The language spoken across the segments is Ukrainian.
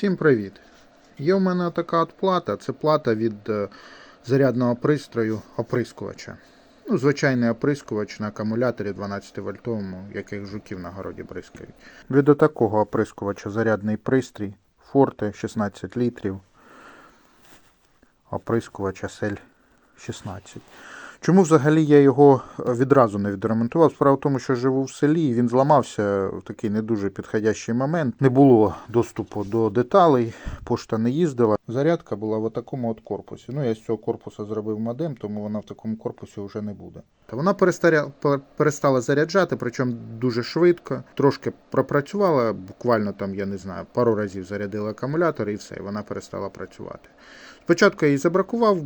Всім привіт! Є в мене така от плата. Це плата від е, зарядного пристрою оприскувача. Ну, звичайний оприскувач на акумуляторі 12 вольтовому, яких жуків на городі бризкають. Від такого оприскувача зарядний пристрій Forte 16 літрів. Оприскувач SL 16. Чому взагалі я його е, відразу не відремонтував? Справа в тому, що живу в селі, і він зламався в такий не дуже підходящий момент. Не було доступу до деталей, пошта не їздила. Зарядка була в такому от корпусі. Ну, я з цього корпусу зробив модем, тому вона в такому корпусі вже не буде. Та вона перестаря... перестала заряджати, причому дуже швидко. Трошки пропрацювала, буквально там, я не знаю, пару разів зарядила акумулятор і все, і вона перестала працювати. Спочатку я її забракував,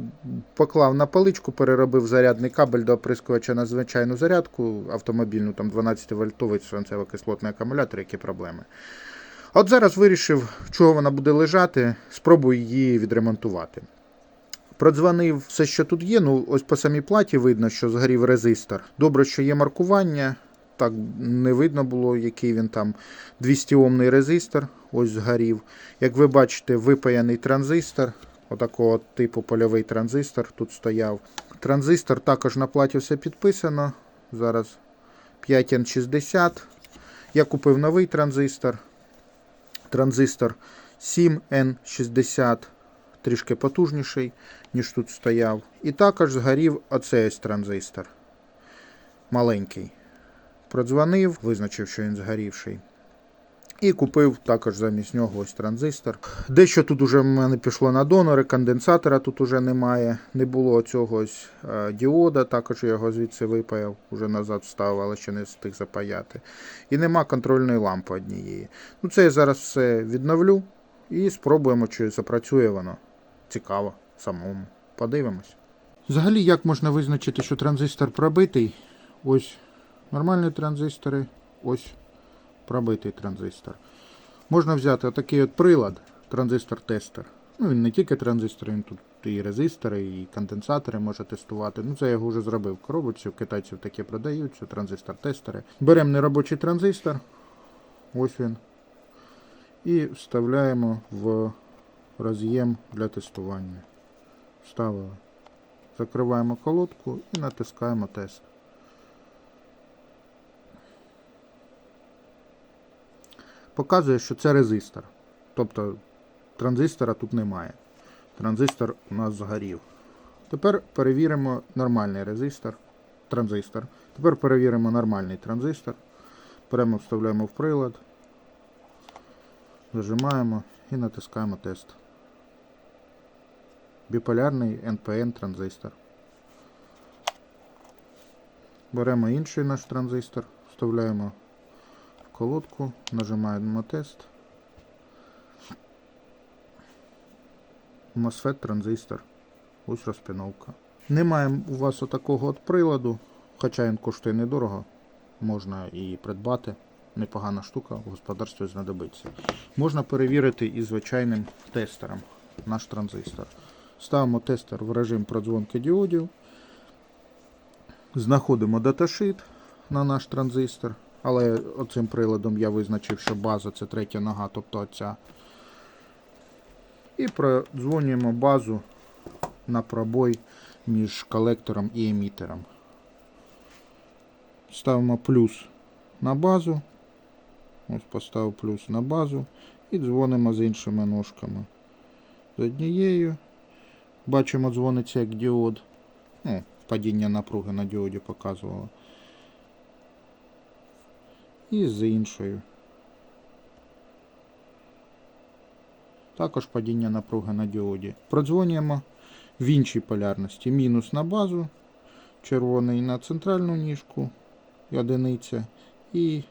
поклав на паличку, переробив зарядний кабель до оприскувача на звичайну зарядку автомобільну, там 12-вольтовий свинцево-кислотний акумулятор, які проблеми. От зараз вирішив, чого вона буде лежати, спробую її відремонтувати. Продзвонив все, що тут є. Ну, ось по самій платі видно, що згорів резистор. Добре, що є маркування. Так не видно було, який він там 200 омний резистор. Ось згорів. Як ви бачите, випаяний транзистор. Отакого типу польовий транзистор тут стояв. Транзистор також на платі все підписано. Зараз 5N60. Я купив новий транзистор. Транзистор 7N60, трішки потужніший, ніж тут стояв. І також згорів оцей транзистор. Маленький. Продзвонив, визначив, що він згорівший. І купив також замість нього ось транзистор. Дещо тут уже в мене пішло на донори, конденсатора тут уже немає. Не було цього ось е, діода, також я його звідси випаяв, уже назад вставив, але ще не встиг запаяти. І нема контрольної лампи однієї. Ну це я зараз все відновлю і спробуємо, чи запрацює воно. Цікаво самому. Подивимось. Взагалі, як можна визначити, що транзистор пробитий? Ось нормальні транзистори, ось пробитий транзистор. Можна взяти отакий от прилад, транзистор-тестер. Ну, він не тільки транзистор, він тут і резистори, і конденсатори може тестувати. Ну, це я його вже зробив в коробочці, китайців таке продаються, транзистор-тестери. Беремо неробочий транзистор, ось він. І вставляємо в роз'єм для тестування. Вставили. Закриваємо колодку і натискаємо тест. Показує, що це резистор. Тобто транзистора тут немає. Транзистор у нас згорів. Тепер перевіримо нормальний резистор. Транзистор. Тепер перевіримо нормальний транзистор. Прямо вставляємо в прилад. Зажимаємо і натискаємо тест. Біполярний NPN транзистор. Беремо інший наш транзистор, вставляємо колодку, нажимаємо тест. MOSFET транзистор. Ось розпіновка. Немає у вас отакого от приладу, хоча він коштує недорого. Можна і придбати. Непогана штука, в господарстві знадобиться. Можна перевірити і звичайним тестером наш транзистор. Ставимо тестер в режим продзвонки діодів. Знаходимо даташит на наш транзистор. Але оцим приладом я визначив, що база це третя нога, тобто оця. І продзвонюємо базу на пробой між колектором і емітером. Ставимо плюс на базу. Ось поставив плюс на базу. І дзвонимо з іншими ножками. З однією. Бачимо, дзвониться як діод. Ну, падіння напруги на діоді показувало. І з іншою. Також падіння напруги на діоді. Продзвонюємо в іншій полярності. Мінус на базу, червоний на центральну ніжку, одиниця, і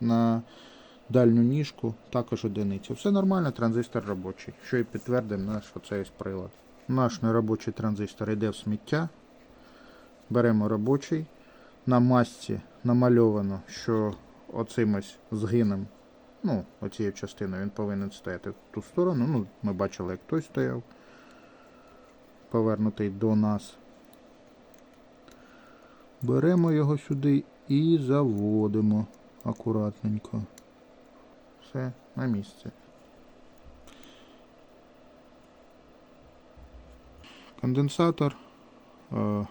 на дальню ніжку також одиниця. Все нормально, транзистор робочий. Що і підтвердив наш оцей прилад. Наш неробочий транзистор йде в сміття. Беремо робочий. На масці намальовано, що Оцимось згином, ну, оцією частиною, він повинен стояти в ту сторону. Ну, Ми бачили, як той стояв, повернутий до нас. Беремо його сюди і заводимо акуратненько. Все на місце. Конденсатор е,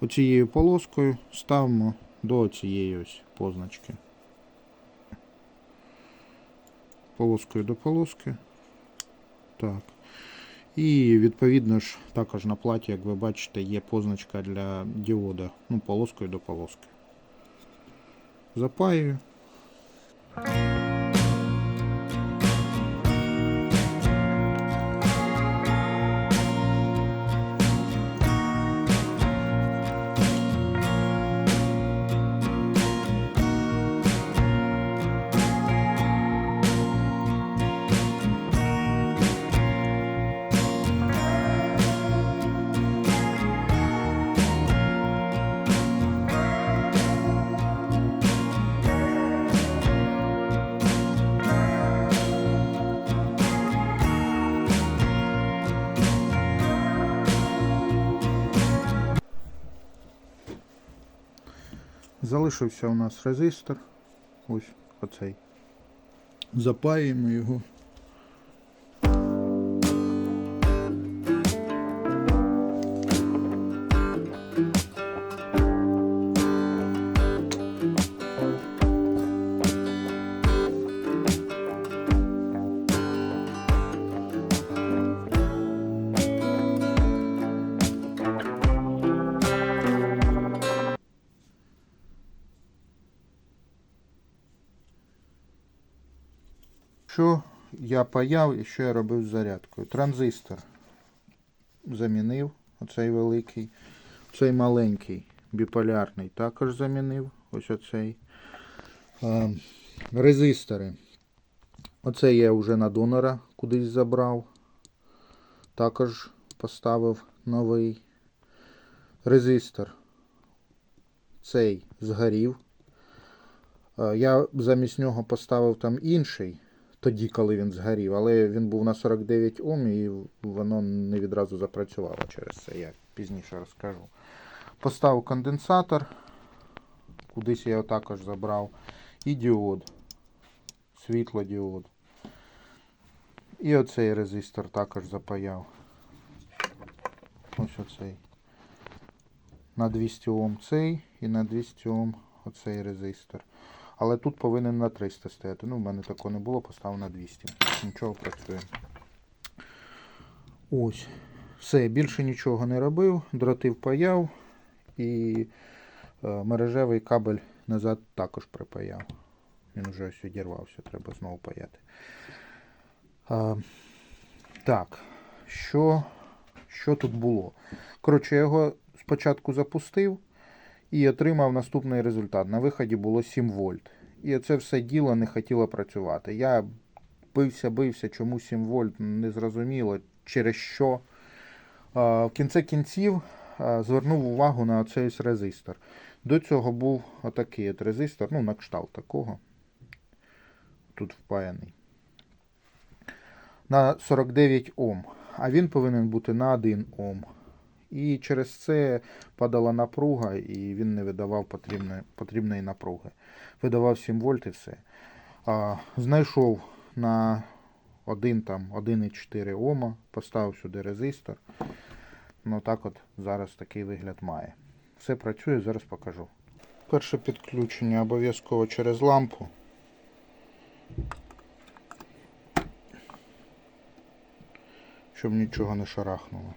оцією полоскою ставимо до цієї ось позначки. Полоскою до полоски. Так. І відповідно ж також на платі, як ви бачите, є позначка для діода. Ну, полоскою до полоски. Запаюю. Залишився у нас резистор. Ось оцей. Запаємо його. Що я паяв і що я робив з зарядкою? Транзистор замінив, оцей великий. Цей маленький біполярний також замінив. Ось оцей. Резистори. Оце я вже на донора кудись забрав. Також поставив новий резистор. Цей згорів. Я замість нього поставив там інший, тоді, коли він згорів, але він був на 49 Ом і воно не відразу запрацювало через це, я пізніше розкажу. Поставив конденсатор, кудись я його також забрав, і діод, світлодіод. І оцей резистор також запаяв. Ось оцей. На 200 Ом цей і на 200 Ом оцей резистор. Але тут повинен на 300 стояти. Ну, в мене такого не було, поставив на 200. Нічого працює. Ось. Все, більше нічого не робив. Дроти впаяв і е, мережевий кабель назад також припаяв. Він вже ось відірвався, треба знову паяти. А, так, що, що тут було? Коротше, я його спочатку запустив і отримав наступний результат. На виході було 7 вольт. І це все діло не хотіло працювати. Я бився, бився, чому 7 вольт, не зрозуміло, через що. В кінці кінців звернув увагу на ось резистор. До цього був отакий от резистор, ну, на кшталт такого. Тут впаяний. На 49 Ом. А він повинен бути на 1 Ом. І через це падала напруга, і він не видавав потрібної, потрібної напруги. Видавав 7 вольт і все. А, знайшов на 1 там 1,4 Ома, поставив сюди резистор. Ну так от зараз такий вигляд має. Все працює, зараз покажу. Перше підключення обов'язково через лампу. Щоб нічого не шарахнуло.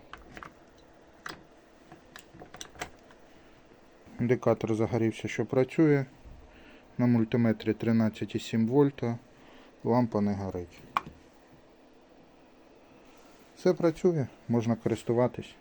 Індикатор загорівся, що працює. На мультиметрі 13,7 вольта. Лампа не горить. Все працює, можна користуватись.